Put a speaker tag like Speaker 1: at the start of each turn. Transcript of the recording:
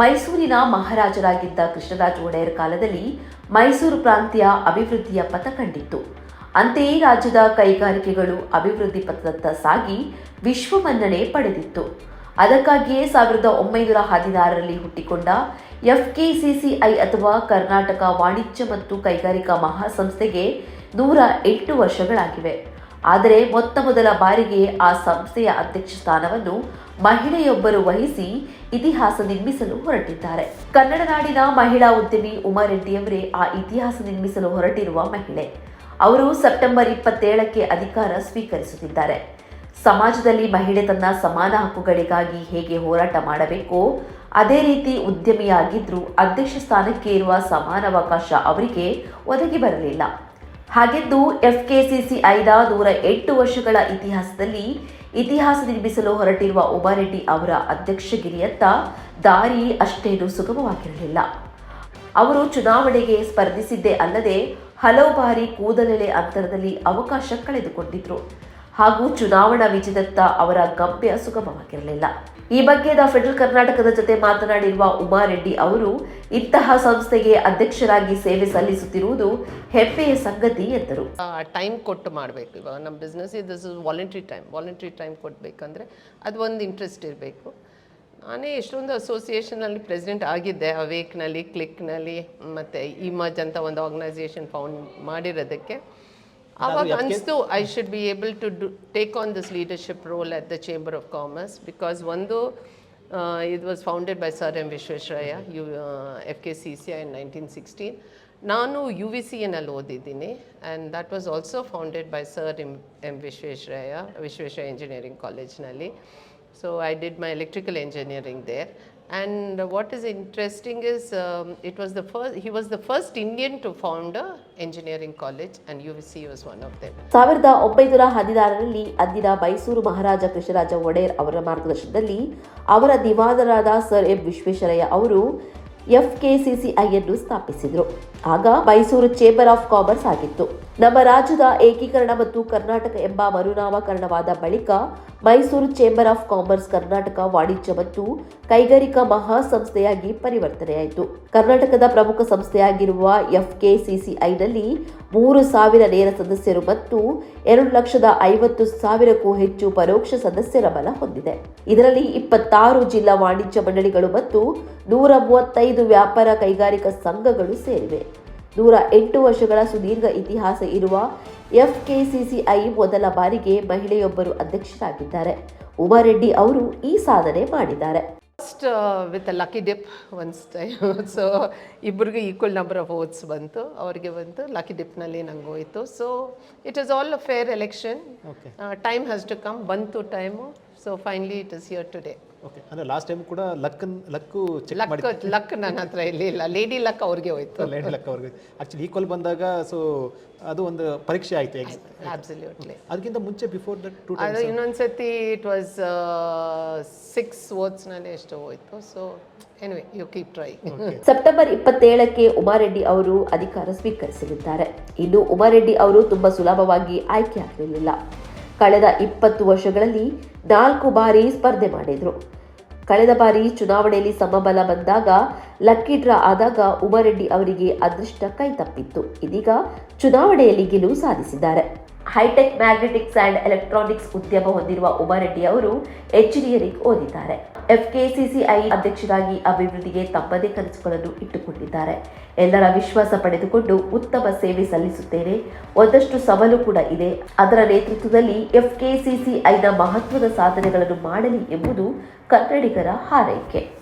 Speaker 1: ಮೈಸೂರಿನ ಮಹಾರಾಜರಾಗಿದ್ದ ಕೃಷ್ಣರಾಜ ಒಡೆಯರ್ ಕಾಲದಲ್ಲಿ ಮೈಸೂರು ಪ್ರಾಂತ್ಯ ಅಭಿವೃದ್ಧಿಯ ಪಥ ಕಂಡಿತ್ತು. ಅಂತೆಯೇ ರಾಜ್ಯದ ಕೈಗಾರಿಕೆಗಳು ಅಭಿವೃದ್ಧಿ ಪಥದತ್ತ ಸಾಗಿ ವಿಶ್ವ ಮನ್ನಣೆ ಪಡೆದಿತ್ತು. ಅದಕ್ಕಾಗಿಯೇ ಸಾವಿರದ ಒಂಬೈನೂರ ಹದಿನಾರರಲ್ಲಿ ಹುಟ್ಟಿಕೊಂಡ ಎಫ್ಕೆಸಿಸಿಐ ಅಥವಾ ಕರ್ನಾಟಕ ವಾಣಿಜ್ಯ ಮತ್ತು ಕೈಗಾರಿಕಾ ಮಹಾಸಂಸ್ಥೆಗೆ ನೂರ ಎಂಟು ವರ್ಷಗಳಾಗಿವೆ. ಆದರೆ ಮೊತ್ತ ಮೊದಲ ಬಾರಿಗೆ ಆ ಸಂಸ್ಥೆಯ ಅಧ್ಯಕ್ಷ ಸ್ಥಾನವನ್ನು ಮಹಿಳೆಯೊಬ್ಬರು ವಹಿಸಿ ಇತಿಹಾಸ ನಿರ್ಮಿಸಲು ಹೊರಟಿದ್ದಾರೆ. ಕನ್ನಡ ನಾಡಿನ ಮಹಿಳಾ ಉದ್ಯಮಿ ಉಮಾ ರೆಡ್ಡಿಯವರೇ ಆ ಇತಿಹಾಸ ನಿರ್ಮಿಸಲು ಹೊರಟಿರುವ ಮಹಿಳೆ. ಅವರು ಸೆಪ್ಟೆಂಬರ್ ಇಪ್ಪತ್ತೇಳಕ್ಕೆ ಅಧಿಕಾರ ಸ್ವೀಕರಿಸುತ್ತಿದ್ದಾರೆ. ಸಮಾಜದಲ್ಲಿ ಮಹಿಳೆ ತನ್ನ ಸಮಾನ ಹಕ್ಕುಗಳಿಗಾಗಿ ಹೇಗೆ ಹೋರಾಟ ಮಾಡಬೇಕೋ, ಅದೇ ರೀತಿ ಉದ್ಯಮಿಯಾಗಿದ್ದರೂ ಅಧ್ಯಕ್ಷ ಸ್ಥಾನಕ್ಕೆ ಇರುವ ಸಮಾನಾವಕಾಶ ಅವರಿಗೆ ಒದಗಿ ಬರಲಿಲ್ಲ. ಹಾಗೆಂದು ಐದ ನೂರ ಎಂಟು ವರ್ಷಗಳ ಇತಿಹಾಸದಲ್ಲಿ ಇತಿಹಾಸ ನಿರ್ಮಿಸಲು ಹೊರಟಿರುವ ಉಮಾರೆಡ್ಡಿ ಅವರ ಅಧ್ಯಕ್ಷಗಿರಿಯತ್ತ ದಾರಿ ಅಷ್ಟೇನು ಸುಗಮವಾಗಿರಲಿಲ್ಲ. ಅವರು ಚುನಾವಣೆಗೆ ಸ್ಪರ್ಧಿಸಿದ್ದೇ ಅಲ್ಲದೆ ಹಲವು ಬಾರಿ ಕೂದಲೆಲೆ ಅಂತರದಲ್ಲಿ ಅವಕಾಶ ಕಳೆದುಕೊಂಡಿದ್ರು. ಹಾಗೂ ಚುನಾವಣಾ ವಿಜಯದತ್ತ ಅವರ ಗಮ್ಯ ಸುಗಮವಾಗಿರಲಿಲ್ಲ. ಈ ಬಗ್ಗೆ ದ ಫೆಡರಲ್ ಕರ್ನಾಟಕದ ಜೊತೆ ಮಾತನಾಡಿರುವ ಉಮಾರೆಡ್ಡಿ ಅವರು, ಇಂತಹ ಸಂಸ್ಥೆಗೆ ಅಧ್ಯಕ್ಷರಾಗಿ ಸೇವೆ ಸಲ್ಲಿಸುತ್ತಿರುವುದು ಹೆಮ್ಮೆಯ ಸಂಗತಿ ಎಂದರು.
Speaker 2: ಟೈಮ್ ಕೊಟ್ಟು ಮಾಡಬೇಕು. ಇವಾಗ ನಮ್ಮ business this is voluntary time voluntary time ಕೊಡಬೇಕಂದ್ರೆ ಅದು ಒಂದು ಇಂಟ್ರೆಸ್ಟ್ ಇರಬೇಕು. ನಾನೇ ಎಷ್ಟೊಂದು ಅಸೋಸಿಯೇಷನಲ್ಲಿ ಪ್ರೆಸಿಡೆಂಟ್ ಆಗಿದ್ದೆ ಅವೇಕ್ನಲ್ಲಿ ಕ್ಲಿಕ್ನಲ್ಲಿ ಮತ್ತು ಇಮಜ್ ಅಂತ ಒಂದು ಆರ್ಗನೈಸೇಷನ್ ಫೌಂಡ್ ಮಾಡಿರೋದಕ್ಕೆ. ಆವಾಗ ಅನಿಸ್ತು I should be able to do take on this leadership role at the chamber of commerce because ಒಂದು ಇದು was founded by sir M Visvesvaraya U F K C C I nineteen sixteen ನಾನು U V C ಎನಲ್ಲಿ ಓದಿದ್ದೀನಿ and that was also founded by sir M M Visvesvaraya Visvesvaraya engineering ಕಾಲೇಜ್ನಲ್ಲಿ so I did my electrical engineering there and what is interesting is it was the first he was the first Indian to to found college and U V C was one of them.
Speaker 1: ಸಾವಿರದ ಒಂಬೈನೂರ ಹದಿನಾರರಲ್ಲಿ ಅಂದಿನ ಮೈಸೂರು ಮಹಾರಾಜ ಕೃಷ್ಣರಾಜ ಒಡೆಯರ್ ಅವರ ಮಾರ್ಗದರ್ಶನದಲ್ಲಿ ಅವರ ದಿವಾನರಾದ sir M Visvesvaraya ಅವರು F K C C I ಅನ್ನು ಸ್ಥಾಪಿಸಿದರು ಆಗ ಮೈಸೂರು ಚೇಂಬರ್ ಆಫ್ ಕಾಮರ್ಸ್ ಆಗಿತ್ತು. ನಮ್ಮ ರಾಜ್ಯದ ಏಕೀಕರಣ ಮತ್ತು ಕರ್ನಾಟಕ ಎಂಬ ಮರುನಾಮಕರಣವಾದ ಬಳಿಕ Mysuru chamber of commerce Karnataka ವಾಣಿಜ್ಯ ಮತ್ತು ಕೈಗಾರಿಕಾ ಮಹಾಸಂಸ್ಥೆಯಾಗಿ ಪರಿವರ್ತನೆಯಾಯಿತು. ಕರ್ನಾಟಕದ ಪ್ರಮುಖ ಸಂಸ್ಥೆಯಾಗಿರುವ ಎಫ್ಕೆಸಿಸಿಐನಲ್ಲಿ ಮೂರು ಸಾವಿರ ನೇರ ಸದಸ್ಯರು ಮತ್ತು ಎರಡು ಲಕ್ಷದ ಐವತ್ತು ಸಾವಿರಕ್ಕೂ ಹೆಚ್ಚು ಪರೋಕ್ಷ ಸದಸ್ಯರ ಬಲ ಹೊಂದಿದೆ. ಇದರಲ್ಲಿ ಇಪ್ಪತ್ತಾರು ಜಿಲ್ಲಾ ವಾಣಿಜ್ಯ ಮಂಡಳಿಗಳು ಮತ್ತು ನೂರ ಮೂವತ್ತೈದು ವ್ಯಾಪಾರ ಕೈಗಾರಿಕಾ ಸಂಘಗಳು ಸೇರಿವೆ. ನೂರ ಎಂಟು ವರ್ಷಗಳ ಸುದೀರ್ಘ ಇತಿಹಾಸ ಇರುವ ಎಫ್ಕೆಸಿಸಿಐ ಮೊದಲ ಬಾರಿಗೆ ಮಹಿಳೆಯೊಬ್ಬರು ಅಧ್ಯಕ್ಷರಾಗಿದ್ದಾರೆ. ಉಮಾರೆಡ್ಡಿ ಅವರು ಈ ಸಾಧನೆ ಮಾಡಿದ್ದಾರೆ.
Speaker 2: First with a lucky dip once time so ಇಬ್ಬರಿಗೆ ಈಕ್ವಲ್ ನಂಬರ್ ಆಫ್ ವೋಟ್ಸ್ ಬಂತು. ಅವರಿಗೆ ಬಂತು ಲಕ್ಕಿ ಡಿಪ್ನಲ್ಲಿ ನಂಗೆ ಹೋಯಿತು. So it is all a fair election time has to come ಬಂತು time so finally it is here today
Speaker 3: okay ಅಂದರೆ last time ಕೂಡ ಲಕ್ ಲಕ್ಕು ಚೆಕ್
Speaker 2: ಲಕ್
Speaker 3: ಮಾಡಿ
Speaker 2: ಲಕ್ ನನ್ನ ಹತ್ರ ಇರಲಿಲ್ಲ ಇಲ್ಲ. ಲೇಡಿ ಲಕ್ ಅವ್ರಿಗೆ ಹೋಯ್ತು.
Speaker 3: ಲೇಡಿ ಲಕ್ ಅವ್ರಿಗೆ. ಆ್ಯಕ್ಚುಲಿ ಈಕ್ವಲ್ ಬಂದಾಗ ಸೊ ಅದು ಒಂದು ಪರೀಕ್ಷೆ ಆಯಿತು.
Speaker 2: ಅಬ್ಸಲ್ಯೂಟ್ಲಿ
Speaker 3: ಅದಕ್ಕಿಂತ ಮುಂಚೆ ಬಿಫೋರ್ ದಟ್ ಟು
Speaker 2: ಅದು ಇನ್ನೊಂದ್ಸತಿ ಇಟ್ ವಾಸ್ ಸಿಕ್ಸ್ ವರ್ಡ್ಸ್ನಲ್ಲಿ ಎಷ್ಟು ಹೋಯ್ತು. So anyway you keep try
Speaker 1: September ಇಪ್ಪತ್ತೇಳಕ್ಕೆ Uma Reddy ಅವರು ಅಧಿಕಾರ ಸ್ವೀಕರಿಸಲಿದ್ದಾರೆ. ಇನ್ನು ಉಮಾರೆಡ್ಡಿ ಅವರು ತುಂಬಾ ಸುಲಭವಾಗಿ ಆಯ್ಕೆಯಾಗಲಿಲ್ಲ ಕಳೆದ ಇಪ್ಪತ್ತು ವರ್ಷಗಳಲ್ಲಿ ನಾಲ್ಕು ಬಾರಿ ಸ್ಪರ್ಧೆ ಮಾಡಿದರು. ಕಳೆದ ಬಾರಿ ಚುನಾವಣೆಯಲ್ಲಿ ಸಮಬಲ ಬಂದಾಗ ಲಕ್ಕಿ ಡ್ರಾ ಆದಾಗ ಉಮಾರೆಡ್ಡಿ ಅವರಿಗೆ ಅದೃಷ್ಟ ಕೈ ತಪ್ಪಿತ್ತು. ಇದೀಗ ಚುನಾವಣೆಯಲ್ಲಿ ಗೆಲುವು ಸಾಧಿಸಿದ್ದಾರೆ. ಹೈಟೆಕ್, ಮ್ಯಾಗ್ನೆಟಿಕ್ಸ್ ಅಂಡ್ ಎಲೆಕ್ಟ್ರಾನಿಕ್ಸ್ ಉದ್ಯಮ ಹೊಂದಿರುವ ಉಮಾರೆಡ್ಡಿ ಅವರು ಎಂಜಿನಿಯರಿಂಗ್ ಓದಿದ್ದಾರೆ. ಎಫ್ಕೆಸಿಸಿಐ ಅಧ್ಯಕ್ಷರಾಗಿ ಅಭಿವೃದ್ಧಿಗೆ ತಮ್ಮದೇ ಕನಸುಗಳನ್ನು ಇಟ್ಟುಕೊಂಡಿದ್ದಾರೆ. ಎಲ್ಲರ ವಿಶ್ವಾಸ ಪಡೆದುಕೊಂಡು ಉತ್ತಮ ಸೇವೆ ಸಲ್ಲಿಸುತ್ತೇನೆ. ಒಂದಷ್ಟು ಸವಾಲು ಕೂಡ ಇದೆ. ಅದರ ನೇತೃತ್ವದಲ್ಲಿ ಎಫ್ಕೆಸಿಸಿಐನ ಮಹತ್ವದ ಸಾಧನೆಗಳನ್ನು ಮಾಡಲಿ ಎಂಬುದು ಕನ್ನಡಿಗರ ಹಾರೈಕೆ.